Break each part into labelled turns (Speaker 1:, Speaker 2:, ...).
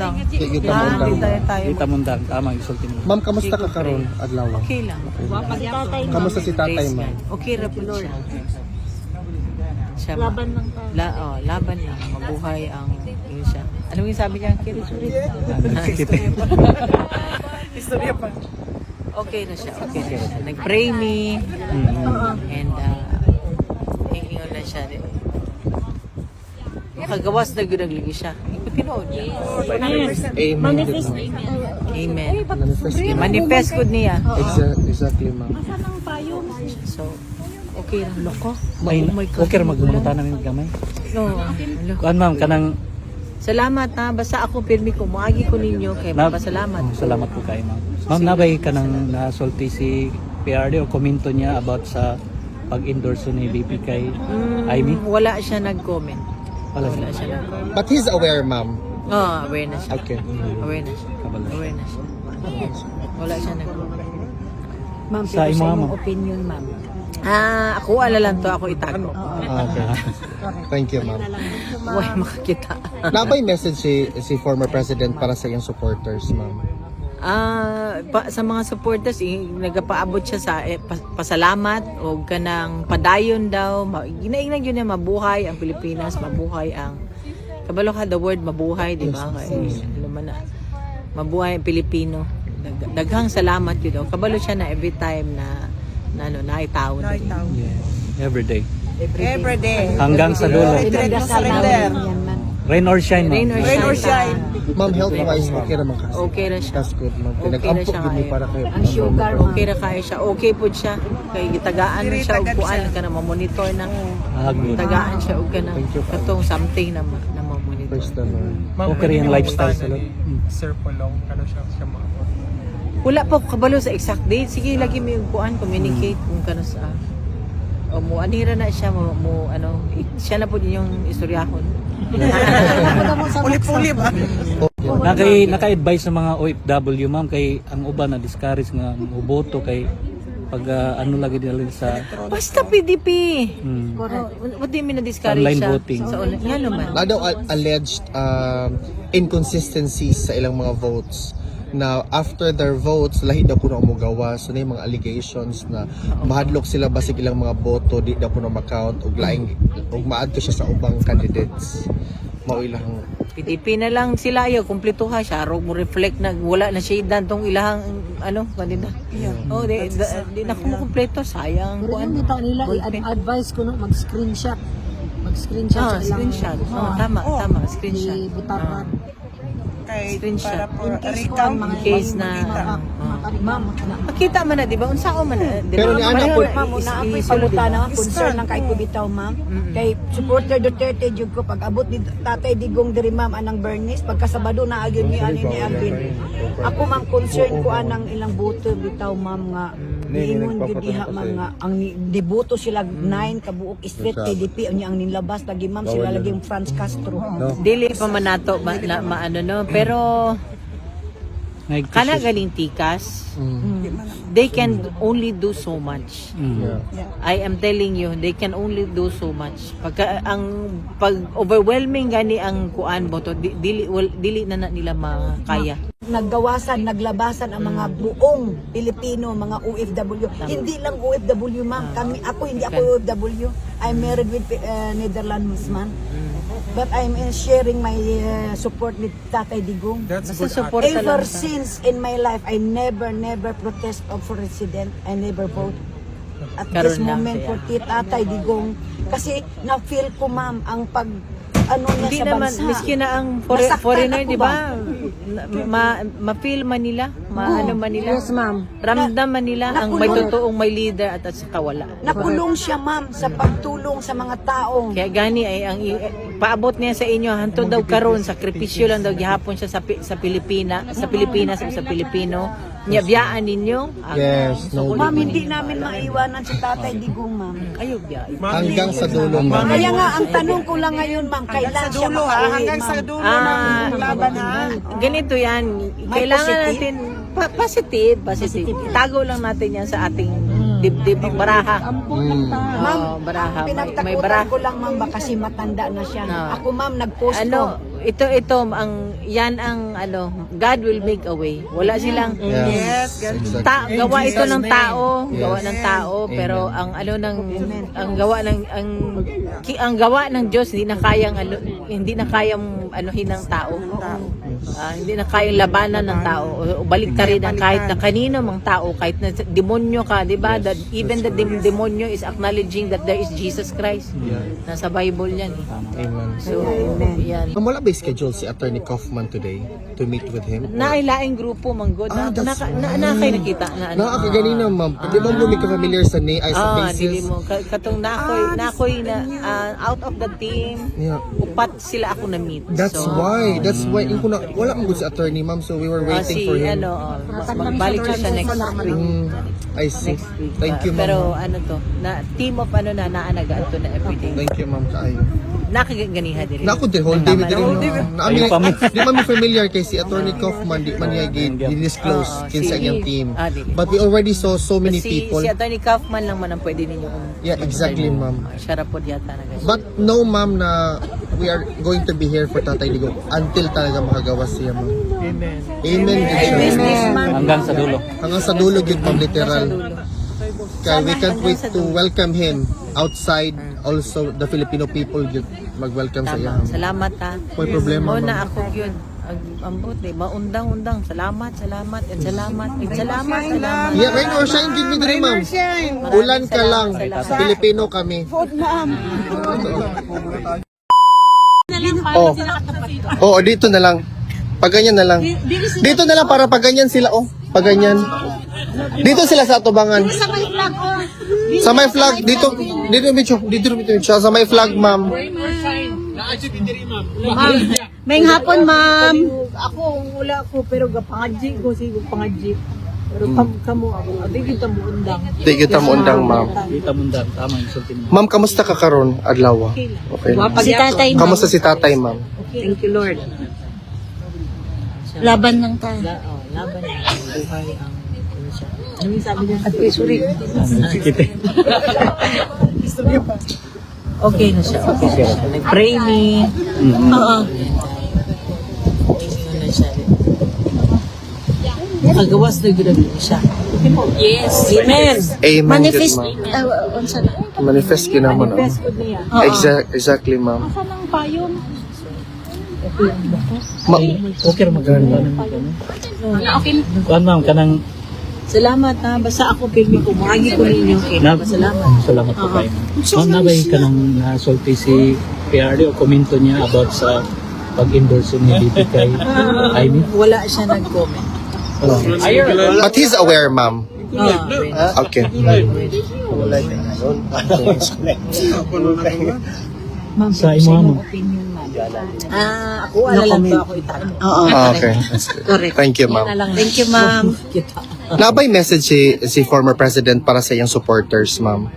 Speaker 1: Mundang.
Speaker 2: Gita
Speaker 1: Ah,
Speaker 2: Mundang.
Speaker 1: di tayo tayo.
Speaker 3: Kita mundang, tama, isulti mo.
Speaker 2: Ma'am, kamusta ka karon adlaw?
Speaker 1: Okay lang.
Speaker 2: Kamusta si tatay ma'am?
Speaker 1: Okay ra po siya. Siya laban lang tayo. La, oh, laban lang. Mabuhay ang yun siya. Ano yung sabi niya? Kiri, kiri. Istorya pa. Okay na siya. Okay na siya. Nag-pray me. And uh, ingon na siya. Makagawas na gunagligi siya. Pinood niya.
Speaker 2: Amen.
Speaker 4: Manifest.
Speaker 1: Amen.
Speaker 2: Manifest.
Speaker 1: Manifest ko niya.
Speaker 2: Exactly, exactly ma'am.
Speaker 1: So, okay lang. Loko.
Speaker 3: May,
Speaker 1: Oh my God.
Speaker 3: okay ra magmunta namin gamay.
Speaker 1: No.
Speaker 3: Kuan ma'am, kanang
Speaker 1: Salamat ha. Basta ako pirmi ko. Muagi ko ninyo. Kaya
Speaker 3: na,
Speaker 1: papasalamat.
Speaker 3: Oh, salamat po kayo ma'am. Ma'am, nabay ka nang nasulti si PRD o komento niya about sa pag-endorse ni BP kay
Speaker 1: Mm,
Speaker 3: Amy?
Speaker 1: Wala siya nag-comment.
Speaker 3: Wala
Speaker 1: Wala
Speaker 3: siya.
Speaker 1: nag-comment.
Speaker 2: But he's aware ma'am.
Speaker 1: Oh, aware na siya.
Speaker 2: Okay.
Speaker 1: Aware na siya. Aware na siya. Wala siya nag-comment.
Speaker 4: Ma'am,
Speaker 3: Sa
Speaker 4: pero sa
Speaker 3: ma'am.
Speaker 4: imong opinion, ma'am.
Speaker 1: Ah, ako ala lang to. Ako itago.
Speaker 2: Ah, Okay. Thank you ma'am.
Speaker 1: Huwag makakita.
Speaker 2: Nabay message si si former president para sa iyong supporters ma'am.
Speaker 1: Ah, pa, sa mga supporters, eh, nagapaabot siya sa eh, pa- pasalamat o kanang padayon daw. Ma, ginaingnan yun na mabuhay ang Pilipinas, mabuhay ang kabalo ka the word mabuhay, di ba? Kay ano man na. Mabuhay ang Pilipino. Dag, daghang salamat yun daw. Kabalo siya na every time na na ano, naitaon.
Speaker 3: Yeah. Every day.
Speaker 5: Every day.
Speaker 3: Hanggang sa dulo. Rain or shine.
Speaker 1: Rain or
Speaker 5: Rain or
Speaker 1: shine.
Speaker 2: Ma'am, health-wise, okay naman kasi.
Speaker 1: Okay na siya.
Speaker 2: That's good ma'am.
Speaker 1: Okay na
Speaker 2: Pinag-ampok
Speaker 1: siya
Speaker 2: yun
Speaker 1: kayo.
Speaker 2: para kayo.
Speaker 4: Ang sugar, ma'am.
Speaker 1: Okay ra kayo siya. Okay po siya. Kay gitagaan na siya og kuan ka na ma-monitor na.
Speaker 3: Ah, good.
Speaker 1: Tagaan siya og kana
Speaker 2: Thank you, Father.
Speaker 1: katong something na ma, na ma-monitor.
Speaker 2: Praise the Lord.
Speaker 3: Okay rin yung lifestyle sa loob.
Speaker 6: Sir Polong, ano siya siya mga
Speaker 1: Wala pa ko kabalo sa exact date. Sige lagi mi yung kuan communicate kung kano sa o mo anira na siya mo, mo ano siya na po yung istoryahon.
Speaker 5: Puli-puli ba?
Speaker 3: Nakay naka-advise sa mga OFW ma'am kay ang uban na discourage nga muboto kay pag ah, ano lagi nila sa
Speaker 1: Basta PDP.
Speaker 3: hmm,
Speaker 1: What do you mean na discourage
Speaker 3: Online
Speaker 1: siya?
Speaker 3: voting.
Speaker 1: Sa online. Yan naman.
Speaker 2: Na daw alleged um, inconsistencies sa ilang mga votes na after their votes lahi daw kuno mo gawa so na yung mga allegations na mahadlok sila basig ilang mga boto di daw kuno ma-count. Ug laing ug maadto siya sa ubang candidates. Mao ilang
Speaker 1: PDP na lang sila. Yo kumpleto ha siya. Ro mo reflect na wala na shade dan tong ilahang ano kanina. Oh, di, da- di na ko kumpleto sayang
Speaker 4: Pero yung bitaw nila, i-advise ko no, mag-screenshot. Mag-screenshot
Speaker 1: Ah,
Speaker 4: sa ilang...
Speaker 1: screenshot. Oh,
Speaker 4: Ah,
Speaker 1: tama, tama, screenshot.
Speaker 4: di butaran.
Speaker 5: Kay
Speaker 1: Screenshot.
Speaker 5: para po
Speaker 4: In case
Speaker 5: recount.
Speaker 4: ko,
Speaker 1: In case na
Speaker 4: Ma'am, ma'am,
Speaker 1: Makita man na, di ba? Unsa ko man na. di
Speaker 2: Pero
Speaker 1: ba?
Speaker 2: ni Ana
Speaker 1: Pareho
Speaker 2: po-
Speaker 1: na,
Speaker 7: Ma'am,
Speaker 1: is-
Speaker 7: una
Speaker 1: di ba?
Speaker 7: na concern lang kay ko bitaw ma'am. Kay supporter Duterte jud ko pag abot ni Tatay Digong diri ma'am anang Bernice pagka Sabado na agyon ni ani ni Alvin. Ako ma'am concern ko anang ilang boto bitaw ma'am nga niingon gyud diha ma'am nga ang ni- diboto sila nine kabuok street KDP unya ang nilabas lagi ma'am sila lagi yung Franz Castro.
Speaker 1: Dili pa man nato ma, na, maano no, pero
Speaker 3: nag
Speaker 1: kana galing tikas, they can only do so much.
Speaker 3: Mm.
Speaker 1: I am telling you, they can only do so much. Pagka ang pag overwhelming gani ang kuan boto, di- dili wal- dili na, na nila makaya.
Speaker 7: naggawasan, naglabasan ang mga buong Pilipino, mga OFW. Hindi lang OFW, ma'am. Kami, ako hindi ako OFW. I'm married with uh, Netherlands man. But I'm uh, sharing my uh, support with Tatay Digong.
Speaker 6: That's
Speaker 1: Basta
Speaker 6: good.
Speaker 1: support
Speaker 7: Ever since in my life, I never, never protest for president. I never vote. At
Speaker 1: Karoon
Speaker 7: this moment for Tatay Digong. Kasi na-feel ko, ma'am, ang pag ano niya
Speaker 1: Hindi
Speaker 7: sa
Speaker 1: naman,
Speaker 7: bansa.
Speaker 1: miski na ang for-
Speaker 7: Nasaktan
Speaker 1: foreigner,
Speaker 7: ako
Speaker 1: di ba? Ma, ma-feel man nila, ma-ano man nila.
Speaker 4: Yes, ma'am.
Speaker 1: Ramdam man nila ang may
Speaker 7: Nakulong.
Speaker 1: totoong may leader at at saka wala.
Speaker 7: Nakulong siya, ma'am, sa pagtulong sa mga tao.
Speaker 1: Kaya gani ay ang i- eh, paabot niya sa inyo hanto daw karon sakripisyo lang daw gihapon siya sa Pi- sa Pilipina, sa Pilipinas o sa Pilipino. Niya biyaan ninyo. ang-
Speaker 2: Yes, no.
Speaker 7: Ma'am, hindi namin maiwanan si Tatay Digong, ma'am.
Speaker 1: Ayaw biya.
Speaker 2: hanggang sa dulo ma'am
Speaker 7: Kaya nga, ang tanong ko lang ngayon, ma'am,
Speaker 5: Hanggang
Speaker 7: kailan
Speaker 5: sa
Speaker 7: siya
Speaker 5: dulo ha,
Speaker 7: makauwi,
Speaker 5: hanggang sa
Speaker 7: ma'am?
Speaker 5: dulo
Speaker 1: Ah,
Speaker 5: ng laban ha.
Speaker 1: Ganito yan. Kailangan
Speaker 7: positive?
Speaker 1: natin pa- positive, positive. Itago lang natin yan sa ating dibdib baraha.
Speaker 2: Mm.
Speaker 7: Ma'am,
Speaker 1: Oo, baraha. May, may
Speaker 7: pinagtakutan
Speaker 1: baraha.
Speaker 7: ko lang, ma'am, baka kasi matanda na siya.
Speaker 1: Ah.
Speaker 7: Ako, ma'am, nag-post
Speaker 1: Ano,
Speaker 7: ko.
Speaker 1: Ito ito ang yan ang ano God will make a way. Wala silang.
Speaker 5: Yes, ganun.
Speaker 2: Exactly.
Speaker 1: ta, gawa ito ng tao,
Speaker 2: Yes.
Speaker 1: gawa ng tao,
Speaker 2: Amen.
Speaker 1: pero ang ano ng ang gawa ng ang ki, ang gawa ng Diyos hindi na kayang ano, hindi na kayang anuhin ng tao. Ah, hindi na kayang labanan ng tao. O, o balik ka rin ang kahit na kanino mang tao, kahit na demonyo ka, 'di ba? That even the dem- demonyo is acknowledging that there is Jesus Christ. Nasa Bible 'yan eh.
Speaker 2: Amen.
Speaker 1: So, yan.
Speaker 2: Ma'am, wala ba schedule si Attorney Kaufman today to meet with him?
Speaker 1: Nailaing grupo manggod
Speaker 2: Ah,
Speaker 1: na, na, na, na, kayo nakita na ano.
Speaker 2: Nakakaganina, ma'am. Di ba mo ka familiar sa ni ay sa
Speaker 1: Ah,
Speaker 2: faces?
Speaker 1: mo Ka- katong nakoy nakoy na ah, out of the team
Speaker 2: Yeah.
Speaker 1: upat sila ako na meet.
Speaker 2: That's
Speaker 1: so,
Speaker 2: why. That's why. Yung kuna, wala ang good si attorney, ma'am. So we were
Speaker 1: ah,
Speaker 2: waiting
Speaker 1: si
Speaker 2: for him.
Speaker 1: ano oh, magbalik siya siya next week.
Speaker 2: Mm, I see.
Speaker 1: Next week.
Speaker 2: Thank you, ma'am.
Speaker 1: Pero ano to, na team of ano na naanagaan to na everyday.
Speaker 2: Thank you, ma'am. Kaayo.
Speaker 1: Nakaganiha din.
Speaker 2: Na ako din, whole day with rin. Na
Speaker 3: Ayun pa, ma'am.
Speaker 2: di man mi familiar kay si Attorney Kaufman, di man niya i-disclose
Speaker 1: Oo,
Speaker 2: kinsa
Speaker 1: si-
Speaker 2: iyang team.
Speaker 1: ah.
Speaker 2: But we already saw so many
Speaker 1: si,
Speaker 2: people.
Speaker 1: si Attorney Kaufman lang man ang pwede ninyo.
Speaker 2: Yeah, exactly, ma'am.
Speaker 1: Siya ra po yata na guys.
Speaker 2: But no, ma'am, na we are going to be here for Tatay Ligo until talaga makagawa siya, ma'am.
Speaker 6: Amen.
Speaker 2: Amen. good siya.
Speaker 3: Hanggang sa dulo.
Speaker 2: Hanggang sa dulo yun, ma'am, literal. Kaya we can't wait to welcome him outside. Also, the Filipino people yun, mag-welcome sa iya.
Speaker 1: Salamat ha.
Speaker 2: May problema,
Speaker 1: Mo
Speaker 2: ma'am.
Speaker 1: na ako yun. Ang ambot eh. Maundang-undang. Salamat, salamat, and salamat, and salamat, salamat.
Speaker 2: Yeah, rain or shine, give me the ma'am. Ulan ka lang. Filipino kami. Oh. Oo, dito na lang. Pag ganyan na lang. Dito na lang para pag ganyan sila, oh. Pag ganyan. Dito sila sa atubangan. Sa may flag, dito, dito medyo, dito medyo, sa may flag, ma'am.
Speaker 4: May hapon, ma'am.
Speaker 7: Ako, wala ako, pero gapangadji ko, sigo pangadji. Pero kam kamo ako, adi kita mo undang.
Speaker 2: Di kita mo undang, ma'am.
Speaker 3: Kita mo dan tama yung sultin mo.
Speaker 2: Ma'am, kamusta ka karon adlaw? Okay.
Speaker 4: Si tatay, ma'am.
Speaker 2: Kamusta si tatay, ma'am?
Speaker 7: Thank you, Lord.
Speaker 4: Laban lang tayo.
Speaker 1: La, oh, laban na. Buhay ang ano siya.
Speaker 7: Ano yung sabi niya? At sorry.
Speaker 3: Kita.
Speaker 1: Okay na siya. Okay na siya. Nag-pray ni.
Speaker 4: Oo.
Speaker 1: Nakagawas na gano'n siya.
Speaker 4: Yes.
Speaker 1: Amen.
Speaker 2: Amen.
Speaker 4: Manifest.
Speaker 2: good, ma'am.
Speaker 4: Uh, unsa na?
Speaker 2: Manifest naman. Oh.
Speaker 7: Best ko niya.
Speaker 2: Exact, exactly, ma'am.
Speaker 4: Anong payong?
Speaker 2: Ma-
Speaker 3: Okay ra maganda naman kami.
Speaker 4: Okay.
Speaker 3: Kuan ma'am kanang
Speaker 1: Salamat ha. Basta ako pilmi ko. Mahagi ko ninyo. Okay.
Speaker 3: na,
Speaker 1: Salamat.
Speaker 3: Salamat po kayo. Ma'am, nabay ka nang nasulti si PRD o komento niya about sa pag-endorse niya dito kay Amy?
Speaker 1: Wala siya nag-comment.
Speaker 2: But he's aware, ma'am.
Speaker 1: Ah,
Speaker 2: Okay.
Speaker 1: Ma'am,
Speaker 3: Sa imo mo.
Speaker 1: opinion ma'am. Ah, ako wala lang ba ako itanong.
Speaker 4: Oo.
Speaker 2: Ah, okay.
Speaker 4: Correct.
Speaker 2: Thank you,
Speaker 1: na
Speaker 2: ma'am.
Speaker 4: Thank you, ma'am.
Speaker 2: Nabay message si, si former president para sa iyang supporters, ma'am.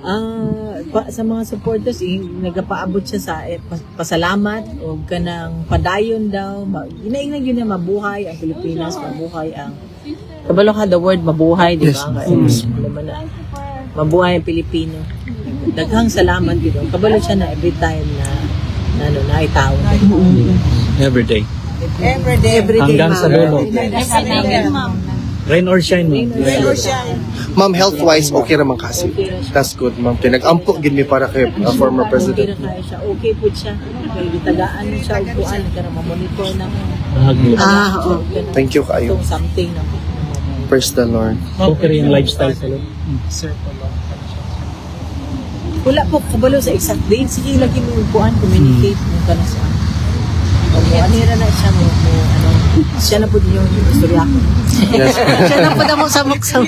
Speaker 1: Ah, pa, sa mga supporters, eh, nagapaabot siya sa eh, pas- pasalamat o kanang padayon daw. Ma, ginaingnan yun na mabuhay ang Pilipinas, mabuhay ang Kabalo ka the word mabuhay, di ba? Yes. naman na mabuhay ang Pilipino. Daghang salamat yun. Kabalo siya na every time na na ano na itawag.
Speaker 3: Every day.
Speaker 5: Every day.
Speaker 1: Every day,
Speaker 3: Hanggang sa
Speaker 1: ma'am.
Speaker 3: dulo. Rain or shine, ma'am.
Speaker 5: Rain or shine.
Speaker 2: Ma'am, health-wise, okay naman kasi. That's good, ma'am. Pinag-ampo, gid mi para kay uh, former
Speaker 1: Okay
Speaker 2: president.
Speaker 1: na kaya siya. Okay po siya. Kaya gitagaan mo siya. Upuan ka na mamonitor ng
Speaker 3: Bahagi.
Speaker 4: Ah, oo.
Speaker 2: Thank you kayo.
Speaker 1: Itong something na
Speaker 2: Praise the Lord.
Speaker 3: Okay yung lifestyle sa loob.
Speaker 6: Sir Polo.
Speaker 1: Wala po kabalo sa exact date. Sige, lagi mo upuan, communicate mo ka na sa ano. Anira na siya mo, mo ano. Siya na po din yung istorya ko.
Speaker 2: Yes.
Speaker 4: Siya na po na mo samok sa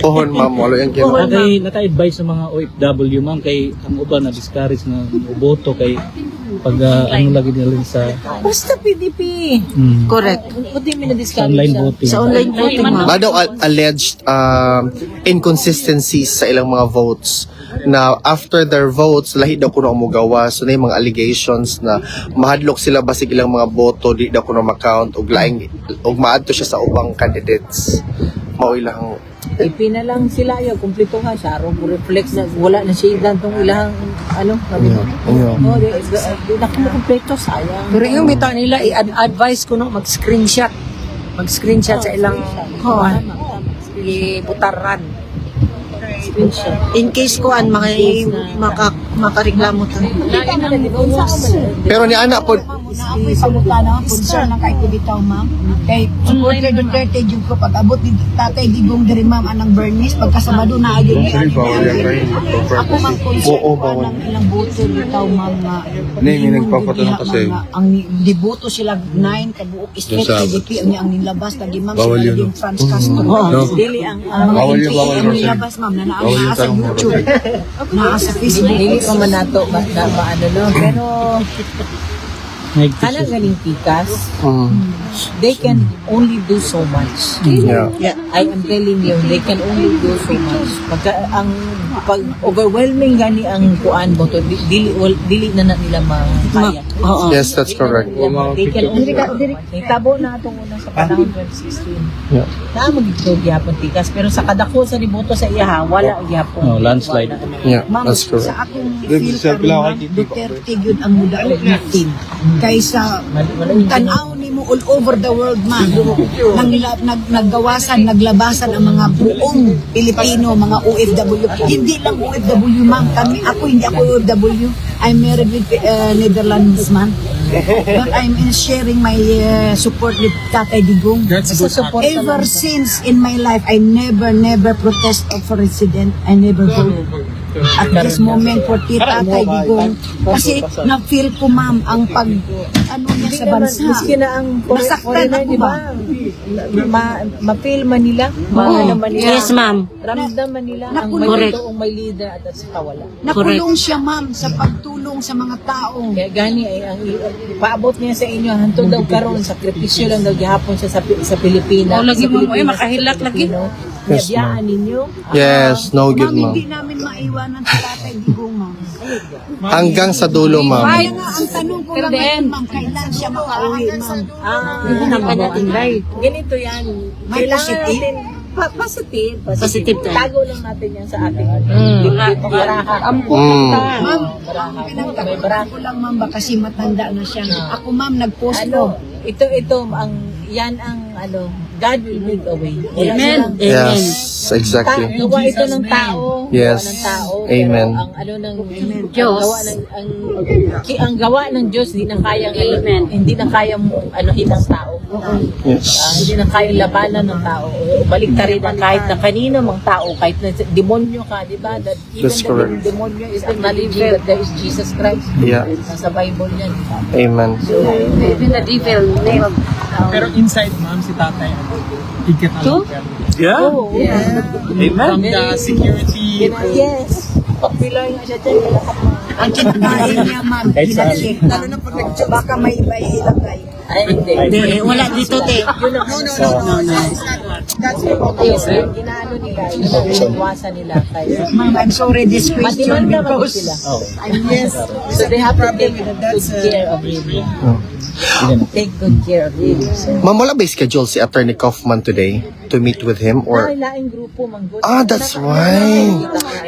Speaker 2: Pohon, ma'am. Wala yung kino.
Speaker 3: Nakay naka-advise sa mga OFW ma'am kay ang uban na discourage na uboto kay pag ah, ano lagi nila sa
Speaker 1: Basta PDP.
Speaker 3: mm,
Speaker 4: Correct.
Speaker 1: May
Speaker 3: sa
Speaker 1: na-discourage
Speaker 3: online voting.
Speaker 4: Sa online voting, ma'am.
Speaker 2: Ba daw al- alleged um, inconsistencies sa ilang mga votes na after their votes lahi daw kuno mo gawa so na yung mga allegations na mahadlok sila basig ilang mga boto di daw kuno ma-count ug laing ug maadto siya sa ubang candidates mao ilang
Speaker 1: Ipi na lang sila yo kumpleto nga sa ko reflex na wala na siya tong ilang ano sabi mo.
Speaker 2: Yeah.
Speaker 1: Oh, di, di, kumpleto sayang.
Speaker 7: Pero yung bitaw nila, i-advise ko no, mag-screenshot. Mag-screenshot sa ilang kuan. I-butaran. In case ko an maka, maka, makareklamo to.
Speaker 2: pero ni anak po
Speaker 7: sa lupa na, concern lang kay ko bitaw, ma'am. Kay supporter Duterte, yung ko pag-abot ni tatay Digong diri ma'am anang Bernice, pagkasabado na ayun ni Ako ma'am concern
Speaker 2: Oo,
Speaker 7: ko anang ilang boto bitaw, ma'am, nga.
Speaker 8: Nay, nagpapatanong
Speaker 7: diha,
Speaker 8: kasi.
Speaker 7: Ang diboto sila nine, kabuok straight
Speaker 8: Yung sa-
Speaker 7: KDP, ang ang nilabas, lagi ma'am,
Speaker 8: yun,
Speaker 7: yung Franz Castro.
Speaker 1: Dili ang
Speaker 7: Ang mga ang
Speaker 8: yun.
Speaker 7: nilabas, ma'am, na naa sa. YouTube, naa sa Facebook.
Speaker 1: Dili pa man nato na, maano no? Pero kana galing pikas
Speaker 2: mm,
Speaker 1: they can only do so much.
Speaker 2: yeah.
Speaker 1: I am telling you, they can only do so much. Pagka ang pag overwhelming gani ang kuan mo to, di- dili wal, dili na na nila makaya.
Speaker 7: Oo.
Speaker 2: Yes, that's correct.
Speaker 1: They can only Itabo na atong una sa panahon 2016.
Speaker 2: Yeah.
Speaker 1: Na magiging gyapon tikas pero sa kadako sa liboto sa iya wala gyapon.
Speaker 3: Oh, landslide.
Speaker 1: Wala.
Speaker 2: Yeah,
Speaker 7: Ma'am,
Speaker 2: that's correct.
Speaker 7: sa akong feel karon, Duterte yun ang mudaog na team. Kaysa tanaw ni mo all over the world man. Nang nag, naggawasan naglabasan ang mga buong Pilipino mga OFW hindi lang OFW ma'am. Kami ako hindi ako OFW I'm married with uh, Netherlands man but I'm in sharing my uh, support with Tatay Digong.
Speaker 6: That's good.
Speaker 1: support
Speaker 7: ever since in my life I never never protest of president I never vote at this moment for Tita Tatay Digong kasi na-feel ko ma'am ang pag ano niya sa bansa
Speaker 1: Miski na ang
Speaker 7: Nasaktan ako
Speaker 1: di ba? Ma, ma-feel man nila. Ma, ano man nila.
Speaker 4: Yes, ma'am.
Speaker 1: Ramdam man nila ang may totoong may leader at at saka wala.
Speaker 7: Nakulong siya ma'am sa pagtulong sa mga tao.
Speaker 1: Kaya gani ay ang paabot niya sa inyo hantod daw karon sakripisyo lang daw gihapon siya sa sa Pilipinas.
Speaker 4: Oh, lagi
Speaker 1: Sa
Speaker 4: mo, eh, makahilak
Speaker 1: sa
Speaker 4: lagi.
Speaker 2: Yes,
Speaker 1: Nabiyaan ninyo.
Speaker 2: Yes, no good,
Speaker 7: Ma'am, hindi namin maiwanan si Tatay Digong ma'am.
Speaker 2: Hanggang sa dulo, ma'am.
Speaker 7: Kaya nga ang tanong ko lang ngayon ma'am, kailan siya makauwi ma'am?
Speaker 1: Ah,
Speaker 4: Yun ang right.
Speaker 1: Ganito yan.
Speaker 7: May
Speaker 1: Kailangan
Speaker 7: positive?
Speaker 1: natin pa- positive.
Speaker 4: Positive tayo.
Speaker 1: Tago lang natin yan sa ating
Speaker 4: Mm.
Speaker 1: dito baraha.
Speaker 2: Mm.
Speaker 7: Ma'am,
Speaker 1: May baraha.
Speaker 7: ko lang ma'am, baka kasi matanda na siya. Ako ma'am, nag-post
Speaker 1: Ano,
Speaker 7: ko.
Speaker 1: ito, ito, ang, yan ang, ano, God will make a way.
Speaker 4: Amen. Amen.
Speaker 2: Yes,
Speaker 1: Ta-
Speaker 2: exactly.
Speaker 1: gawa ito ng tao.
Speaker 2: Yes.
Speaker 1: Gawa ng tao.
Speaker 2: Amen.
Speaker 1: Pero ang ano ng
Speaker 4: Diyos.
Speaker 1: Gawa ng, ang, ki- ang gawa ng Diyos, hindi na ano,
Speaker 4: Amen.
Speaker 1: hindi na kayang, ano, hitang tao.
Speaker 2: Yes.
Speaker 1: Ah, hindi na kayang labanan ng tao. Balik ta rin ang kahit na kanino mang tao, kahit na demonyo ka, di ba? That even
Speaker 2: That's
Speaker 1: the
Speaker 2: correct.
Speaker 1: demonyo is acknowledging that there is Jesus Christ.
Speaker 2: Yeah.
Speaker 1: Nasa Bible yan.
Speaker 2: Amen.
Speaker 1: So,
Speaker 4: Even the devil nailed.
Speaker 6: Pero inside, ma'am, si tatay, higit
Speaker 1: Two?
Speaker 3: Yeah.
Speaker 1: oh, yeah.
Speaker 6: From the security,
Speaker 1: Yes. Pilay nga siya dyan.
Speaker 7: Ang kinakain niya ma'am,
Speaker 3: Kahit saan.
Speaker 7: kinalik. Lalo na pag nag- baka may iba ilagay.
Speaker 1: Ay, hindi.
Speaker 4: Hindi, wala dito, te.
Speaker 1: Ang no, no, no, Yes, yung ginaano nila, yun ang iniwasan nila. Kaya,
Speaker 7: Ma'am, I'm sorry this question
Speaker 1: Madimanda man
Speaker 7: because
Speaker 1: sila.
Speaker 3: Oh.
Speaker 7: yes,
Speaker 1: So they have to take good care of him. Take good care of him. So,
Speaker 2: Ma'am, wala ba schedule si Attorney Kaufman today to meet with him? Or
Speaker 1: ay, laing grupo, manggod.
Speaker 2: Ah, that's why.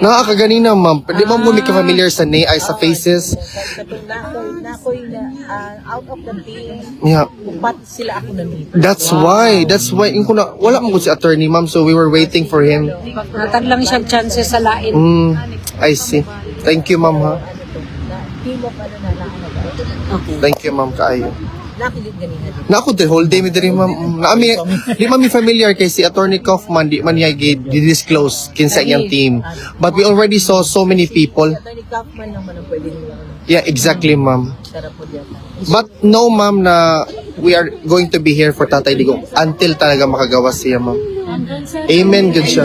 Speaker 2: Nakakaganina, ma'am. Di ba mo may ka-familiar sa na ay sa faces?
Speaker 1: Katong nakoy, nakoy na ah, out of the team,
Speaker 2: Yeah.
Speaker 1: upat sila ako na meet.
Speaker 2: That's why. That's why. Yung kuna, wala mo si attorney, ma'am. So we were waiting for him.
Speaker 4: Natag lang siya chances sa lain.
Speaker 2: Mm, I see. Thank you, ma'am, ha.
Speaker 1: Team of ano na lang
Speaker 4: Okay.
Speaker 2: Thank you, ma'am, kaayo.
Speaker 1: Nakigit ganina din.
Speaker 2: Na ako the whole day mi diri ma'am. Na ami di man mi familiar kay si Attorney Kaufman di man niya gi-disclose kinsa iyang team. But we already saw so many people.
Speaker 1: Attorney Kaufman naman ang pwede nila. ano,
Speaker 2: Yeah, exactly, ma'am. But no, ma'am, na we are going to be here for Tatay Digong until talaga makagawa siya, ma'am. Amen, good siya.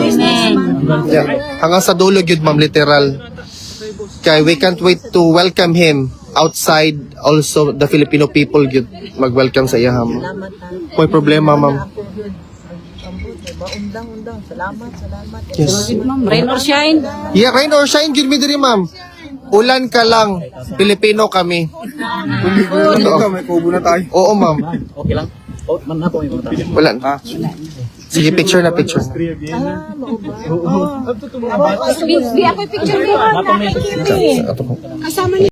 Speaker 2: Yeah. Hanggang sa dulo, good, ma'am, literal. Kaya we can't wait to welcome him outside also the Filipino people, good, mag-welcome sa iya, ma'am.
Speaker 1: Salamat ha.
Speaker 2: May problema, ma'am.
Speaker 1: Ako yun. Ang ambot, diba? Salamat, salamat.
Speaker 2: Yes.
Speaker 4: Rain or shine?
Speaker 2: Yeah, rain or shine, good me diri, ma'am. Ulan ka lang, Pilipino kami.
Speaker 8: Ito, may kubo na tayo.
Speaker 2: Oo, ma'am.
Speaker 3: Okay lang. Oh, man na po yung.
Speaker 2: Wala.
Speaker 8: Ah,
Speaker 3: Sige, picture na picture.
Speaker 1: Di ako picture ni Ron.
Speaker 3: Ito po.